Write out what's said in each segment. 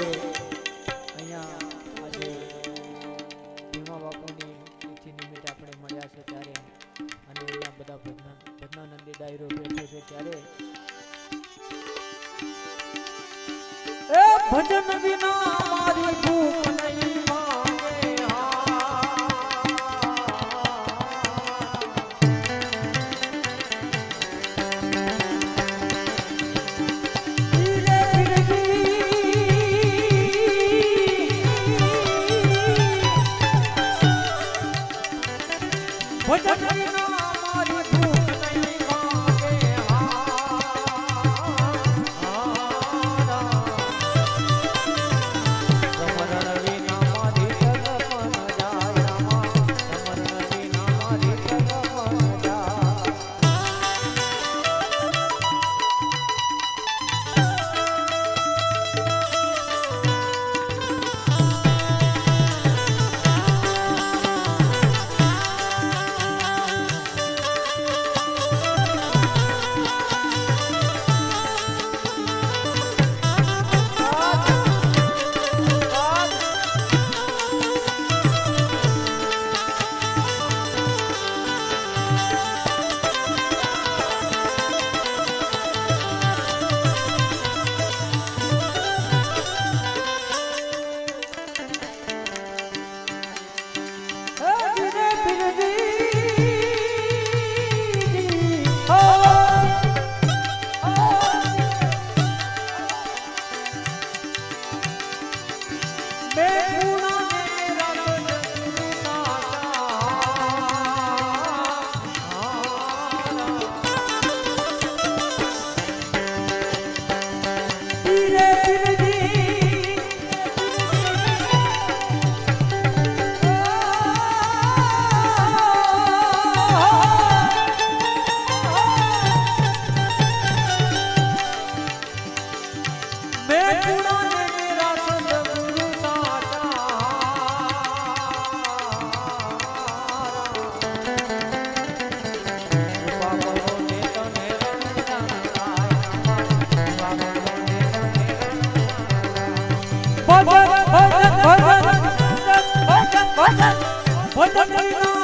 માટે અહીંયા આજે ભીમા બાપુની તિથિ નિમિત્તે આપણે મળ્યા છે ત્યારે અને અહીંયા બધા ભજના, ભજનાનંદી ડાયરો બેઠો છે ત્યારે. ભજન વિના પંડરીના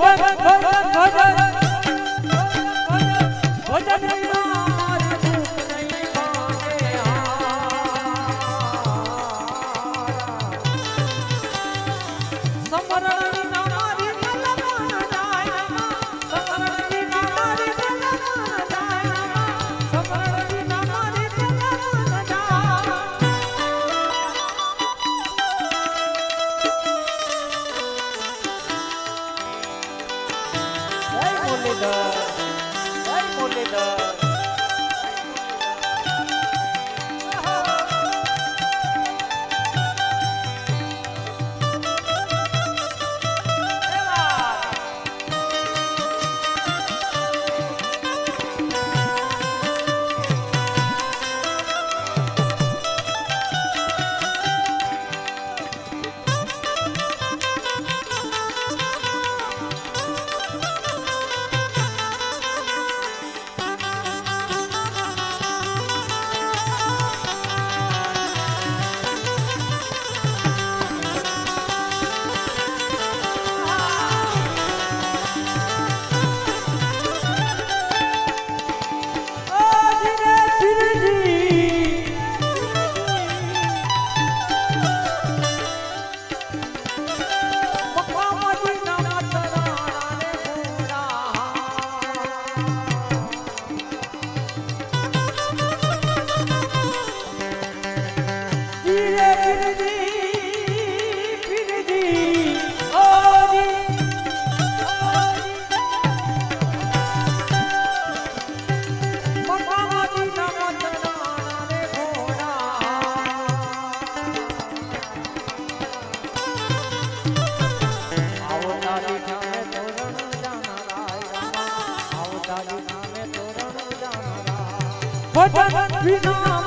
ભજ ભજ ભજ ભજન વિના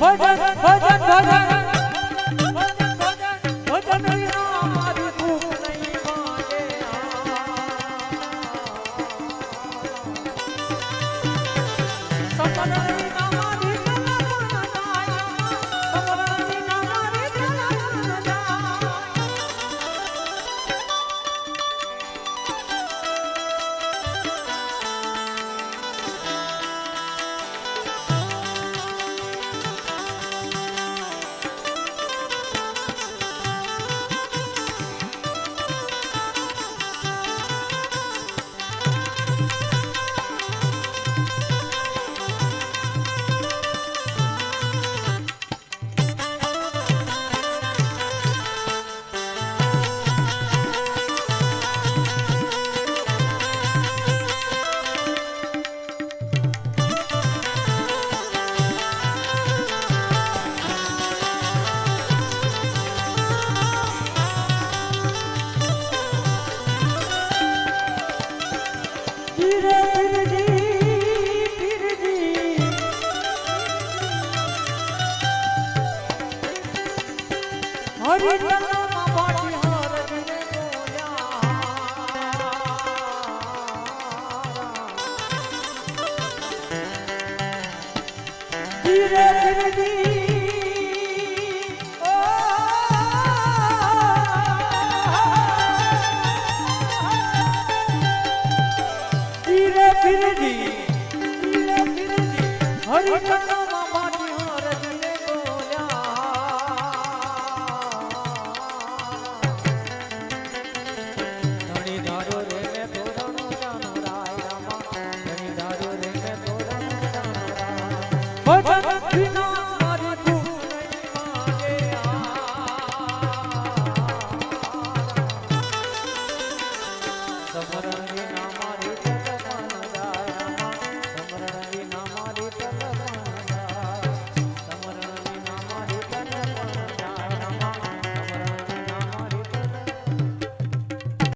ભજન ભજન ભજન ભજન ભજન ભજન રામ ધીરે ધીરે હરિ